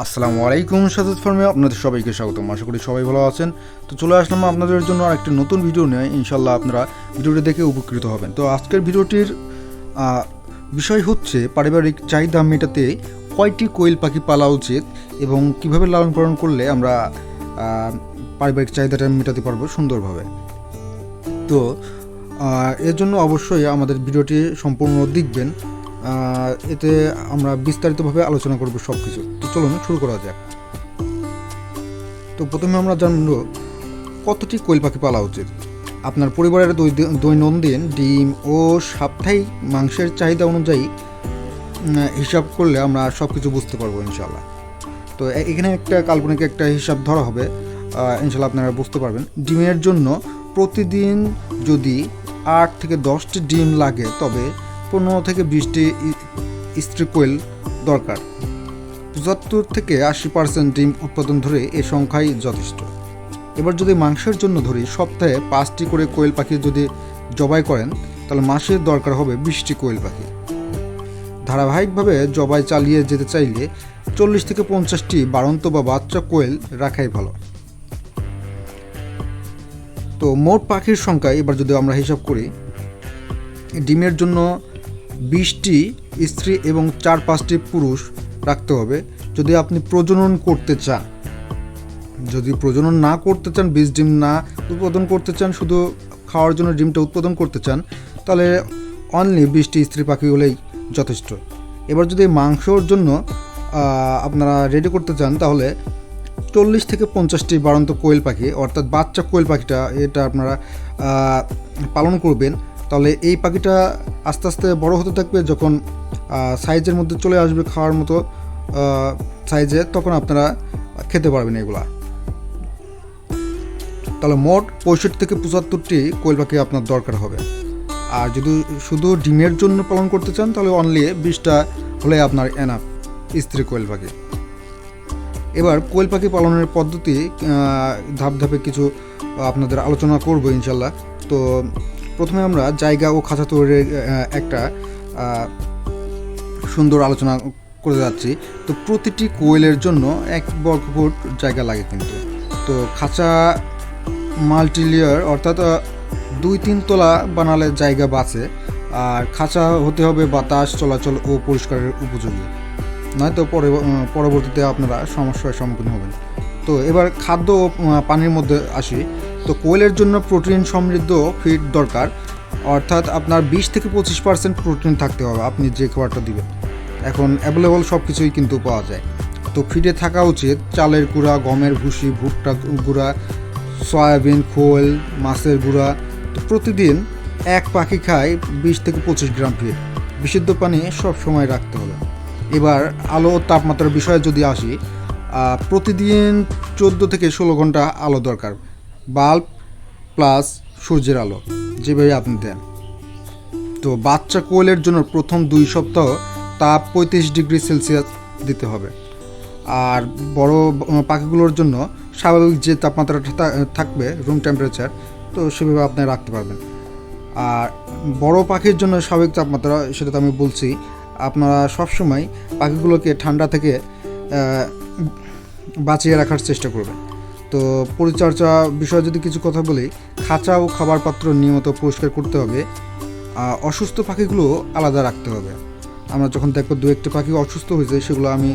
আসসালামু আলাইকুম সাজাদ ফার্মে, আপনাদের সবাইকে স্বাগতম। আশা করি সবাই ভালো আছেন। তো চলে আসলাম আপনাদের জন্য আরেকটি নতুন ভিডিও নিয়ে। ইনশাল্লাহ আপনারা ভিডিওটি দেখে উপকৃত হবেন। তো আজকের ভিডিওটির বিষয় হচ্ছে পারিবারিক চাহিদা মেটাতে কয়টি কোয়েল পাখি পালা উচিত এবং কীভাবে লালন পালন করলে আমরা পারিবারিক চাহিদাটা মেটাতে পারব সুন্দরভাবে। তো এর জন্য অবশ্যই আমাদের ভিডিওটি সম্পূর্ণ দেখবেন। এতে আমরা বিস্তারিতভাবে আলোচনা করব সব কিছু তো চলুন, শুরু করা যাক। তো প্রথমে আমরা জানব, কতটি কোয়েল পাখি পালা উচিত? আপনার পরিবারের দৈনন্দিন ডিম ও সাপ্তাহিক মাংসের চাহিদা অনুযায়ী হিসাব করলে আমরা সব কিছু বুঝতে পারব ইনশাল্লাহ তো এখানে একটা কাল্পনিক একটা হিসাব ধরা হবে ইনশাল্লাহ আপনারা বুঝতে পারবেন। ডিমের জন্য প্রতিদিন যদি আট থেকে দশটি ডিম লাগে, তবে পনেরো থেকে বিশটি ই- স্ত্রী কোয়েল দরকার। পঁচাত্তর থেকে আশি পার্সেন্ট ডিম উৎপাদন ধরে এ সংখ্যাই যথেষ্ট। এবার যদি মাংসের জন্য ধরি, সপ্তাহে পাঁচটি করে কোয়েল পাখি যদি জবাই করেন, তাহলে মাসের দরকার হবে বিশটি কোয়েল পাখি। ধারাবাহিকভাবে জবাই চালিয়ে যেতে চাইলে চল্লিশ থেকে পঞ্চাশটি বাড়ন্ত বা বাচ্চা কোয়েল রাখাই ভালো। তো মোট পাখির সংখ্যা এবার যদি আমরা হিসাব করি, ডিমের জন্য বিশটি স্ত্রী এবং চার পাঁচটি পুরুষ রাখতে হবে। যদি আপনি প্রজনন করতে চান, যদি প্রজনন না করতে চান, বীজ ডিম না উৎপাদন করতে চান, শুধু খাওয়ার জন্য ডিমটা উৎপাদন করতে চান, তাহলে অনলি বিশটি স্ত্রী পাখি হলেই যথেষ্ট। এবার যদি মাংসর জন্য আপনারা রেডি করতে চান, তাহলে চল্লিশ থেকে পঞ্চাশটি বাড়ন্ত কোয়েল পাখি, অর্থাৎ বাচ্চা কোয়েল পাখিটা, এটা আপনারা পালন করবেন। তাহলে এই পাখিটা আস্তে আস্তে বড় হতে থাকবে যখন সাইজের মধ্যে চলে আসবে খাওয়ার মতো সাইজে, তখন আপনারা খেতে পারবেন এগুলা। তাহলে মোট পঁয়ষট্টি থেকে পঁচাত্তরটি কোয়েল পাখি আপনার দরকার হবে। আর যদি শুধু ডিমের জন্য পালন করতে চান, তাহলে অনলি বিশটা হলে আপনার এনাফ স্ত্রী কোয়েল পাখি। এবার কোয়েল পাখি পালনের পদ্ধতি ধাপ ধাপে কিছু আপনাদের আলোচনা করব ইনশাল্লাহ। তো প্রথমে আমরা জায়গা ও খাঁচা তৈরির একটা সুন্দর আলোচনা করে যাচ্ছি। তো প্রতিটি কোয়েলের জন্য এক বর্গ ফুট জায়গা লাগে কিন্তু। তো খাঁচা মাল্টিলিয়ার অর্থাৎ দুই তিন তলা বানালে জায়গা বাঁচে। আর খাঁচা হতে হবে বাতাস, চলাচল ও পরিষ্কারের উপযোগী। নয়তো পরে পরবর্তীতে আপনারা সমস্যার সম্মুখীন হবেন। তো এবার খাদ্য ও পানির মধ্যে আসি। তো কোয়েলের জন্য প্রোটিন সমৃদ্ধ ফিড দরকার। অর্থাৎ আপনার বিশ থেকে পঁচিশ পার্সেন্ট প্রোটিন থাকতে হবে, আপনি যে খাবারটা দিবেন। এখন অ্যাভেলেবল সব কিছুই কিন্তু পাওয়া যায়। তো ফিডে থাকা উচিত চালের গুঁড়া, গমের ভুসি, ভুট্টা গুঁড়া, সয়াবিন, খোল, মাছের গুঁড়া। তো প্রতিদিন এক পাখি খায় বিশ থেকে পঁচিশ গ্রাম ফিড বিশুদ্ধ পানি সব সময় রাখতে হবে। এবার আলো তাপমাত্রার বিষয়ে যদি আসি প্রতিদিন চোদ্দ থেকে ষোলো ঘণ্টা আলো দরকার। বাল্ব প্লাস সূর্যের আলো, যেভাবে আপনি দেন। তো বাচ্চা কোয়েলের জন্য প্রথম দুই সপ্তাহ তাপ পঁয়ত্রিশ ডিগ্রি সেলসিয়াস দিতে হবে। আর বড় পাখিগুলোর জন্য স্বাভাবিক যে তাপমাত্রাটা থাকবে রুম টেম্পারেচার তো সেভাবে আপনি রাখতে পারবেন। আর বড় পাখির জন্য স্বাভাবিক তাপমাত্রা, সেটা তো আমি বলছি, আপনারা সবসময় পাখিগুলোকে ঠান্ডা থেকে বাঁচিয়ে রাখার চেষ্টা করবেন। তো পরিচর্যা বিষয়ে যদি কিছু কথা বলি, খাঁচা ও খাবার পাত্র নিয়মিত পরিষ্কার করতে হবে। অসুস্থ পাখিগুলো আলাদা রাখতে হবে। আমরা যখন দেখব দু একটা পাখি অসুস্থ হয়েছে, সেগুলো আমি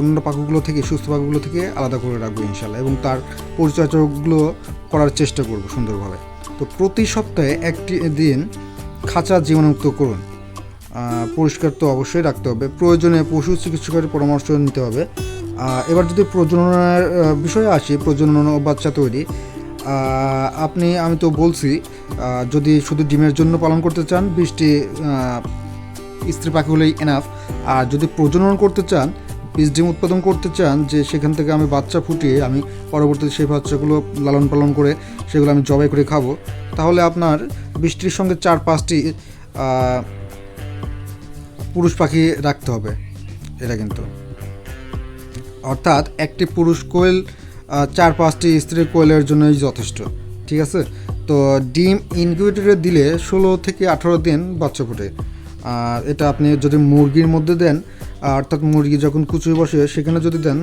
অন্য পাখিগুলো থেকে, সুস্থ পাখিগুলো থেকে আলাদা করে রাখব ইনশাল্লাহ এবং তার পরিচর্যাগুলো করার চেষ্টা করব সুন্দরভাবে। তো প্রতি সপ্তাহে একটি দিন খাঁচা জীবাণুমুক্ত করুন। পরিষ্কার তো অবশ্যই রাখতে হবে। প্রয়োজনে পশু চিকিৎসকের পরামর্শ নিতে হবে। এবার যদি প্রজননের বিষয়ে আসি, প্রজনন বাচ্চা তৈরি আপনি, আমি তো বলছি যদি শুধু ডিমের জন্য পালন করতে চান, বৃষ্টি স্ত্রী পাখি হলেই এনাফ আর যদি প্রজনন করতে চান, বীজ ডিম উৎপাদন করতে চান, যে সেখান থেকে আমি বাচ্চা ফুটিয়ে আমি পরবর্তীতে সেই বাচ্চাগুলো লালন পালন করে সেগুলো আমি জবাই করে খাব, তাহলে আপনার বৃষ্টির সঙ্গে চার পাঁচটি পুরুষ পাখি রাখতে হবে। এটা কিন্তু। অর্থাৎ একটি পুরুষ কোয়েল চার পাঁচটি স্ত্রী কোয়েলের জন্যই যথেষ্ট, ঠিক আছে? তো ডিম ইনকিউবেটরে দিলে ষোলো থেকে আঠারো দিন বাচ্চা ফোটে। আর এটা আপনি যদি মুরগির মধ্যে দেন অর্থাৎ মুরগি যখন কুচুয়ে বসে সেখানে যদি দেন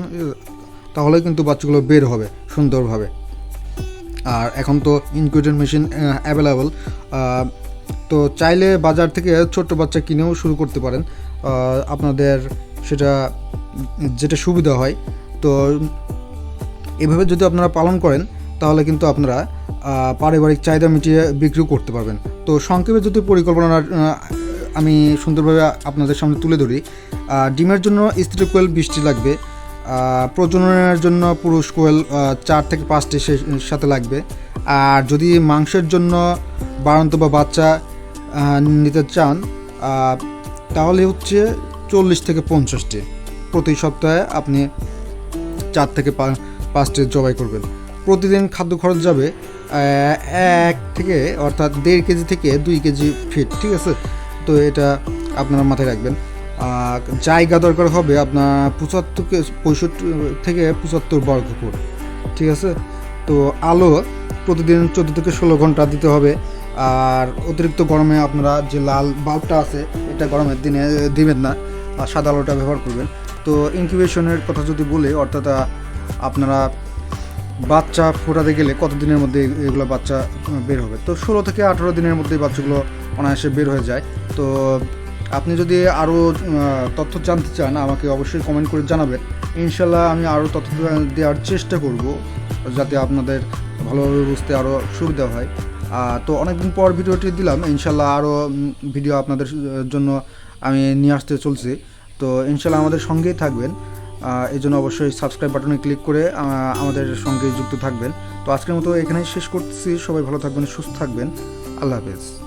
তাহলে কিন্তু বাচ্চাগুলো বের হবে সুন্দরভাবে। আর এখন তো ইনকিউবেটর মেশিন অ্যাভেলেবল তো চাইলে বাজার থেকে ছোট্ট বাচ্চা কিনেও শুরু করতে পারেন। আপনাদের সেটা যেটা সুবিধা হয়। তো এভাবে যদি আপনারা পালন করেন, তাহলে কিন্তু আপনারা পারিবারিক চাহিদা মিটিয়ে বিক্রিও করতে পারবেন। তো সংক্ষেপে যদি পরিকল্পনা আমি সুন্দরভাবে আপনাদের সামনে তুলে ধরি ডিমের জন্য স্ত্রী কোয়েল বৃষ্টি লাগবে প্রজননের জন্য পুরুষ কোয়েল চার থেকে পাঁচটি সাথে লাগবে। আর যদি মাংসের জন্য বাড়ন্ত বা বাচ্চা নিতে চান তাহলে হচ্ছে চল্লিশ থেকে পঞ্চাশটি। প্রতি সপ্তাহে আপনি চার থেকে পাঁচটি জবাই করবেন। প্রতিদিন খাদ্য খরচ যাবে এক থেকে, অর্থাৎ দেড় কেজি থেকে দুই কেজি ফিট ঠিক আছে? তো এটা আপনারা মাথায় রাখবেন। জায়গা দরকার হবে আপনার পঁচাত্তর পঁয়ষট্টি থেকে পঁচাত্তর বর্গ ফুট, ঠিক আছে? তো আলো প্রতিদিন চোদ্দ থেকে ষোলো ঘণ্টা দিতে হবে। আর অতিরিক্ত গরমে আপনারা যে লাল বাল্বটা আছে, এটা গরমের দিনে দিবেন না। সাদা আলোটা ব্যবহার করবেন। তো ইনকিউবেশনের কথা যদি বলে, অর্থাৎ আপনারা বাচ্চা ফোটাতে গেলে কত দিনের মধ্যে এগুলো বাচ্চা বের হবে? তো ষোলো থেকে আঠেরো দিনের মধ্যে বাচ্চাগুলো অনায়াসে বের হয়ে যায়। তো আপনি যদি আরও তথ্য জানতে চান, আমাকে অবশ্যই কমেন্ট করে জানাবেন। ইনশাল্লাহ আমি আরও তথ্য দেওয়া- দেওয়ার চেষ্টা করব, যাতে আপনাদের ভালোভাবে বুঝতে আরও সুবিধা হয়। তো অনেকদিন পর ভিডিওটি দিলাম। ইনশাল্লাহ আরও ভিডিও আপনাদের জন্য আমি নিয়ে আসতে চলছি। তো ইনশাল্লাহ আমাদের সঙ্গেই থাকবেন। এই জন্য অবশ্যই সাবস্ক্রাইব বাটনে ক্লিক করে আমাদের সঙ্গে যুক্ত থাকবেন। তো আজকের মতো এখানেই শেষ করছি। সবাই ভালো থাকবেন, সুস্থ থাকবেন। আল্লাহ হাফেজ।